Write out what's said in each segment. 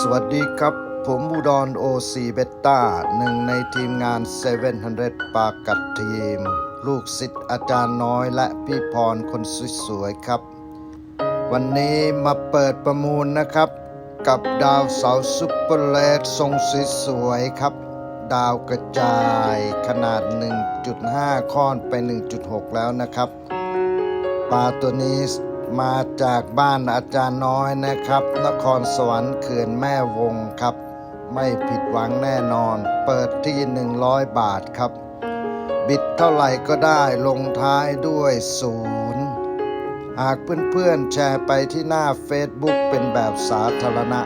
สวัสดีครับ ผมอุดรโอซีเบต้าหนึ่งในทีมงาน 700 ปากัดทีม ลูกศิษย์อาจารย์น้อยและพี่พรคนสวยๆครับ วันนี้มาเปิดประมูลนะครับ กับดาวเสาซุปเปอร์เลดทรงสวยๆครับ ดาวกระจายขนาด 1.5ค่อนไป 1.6 แล้วนะครับ ปลาตัวนี้ มาจากบ้านอาจารย์น้อยนะครับ นครสวรรค์เขื่อนแม่วงครับ ไม่ผิดหวังแน่นอน เปิดที่ 100 บาทครับ บิดเท่าไหร่ก็ได้ลงท้ายด้วยศูนย์หากเพื่อนๆ แชร์ไปที่หน้า Facebook เป็นแบบสาธารณะ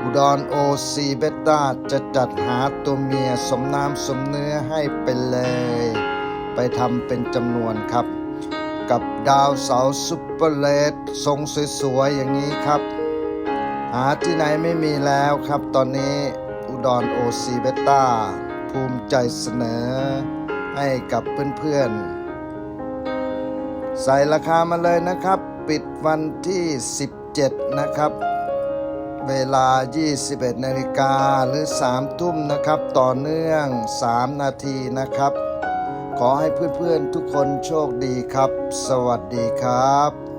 อุดรโอซีเบต้าจะจัดหาตัวเมียสมน้ำสมเนื้อให้ไปเลย ไปทำเป็นจำนวนครับ กับดาวเสาซุปเปอร์เลดทรงสวยๆ อย่างนี้ครับ หาที่ไหนไม่มีแล้วครับตอนนี้อุดรโอซีเบต้าภูมิใจเสนอให้กับเพื่อนๆ ใส่ราคามาเลยนะครับ ปิดวันที่ 17 นะครับ เวลา 21 นาฬิกาหรือ 3 ทุ่มนะครับ ต่อเนื่อง 3 นาทีนะครับ ขอให้เพื่อนๆทุกคนโชคดีครับ สวัสดีครับ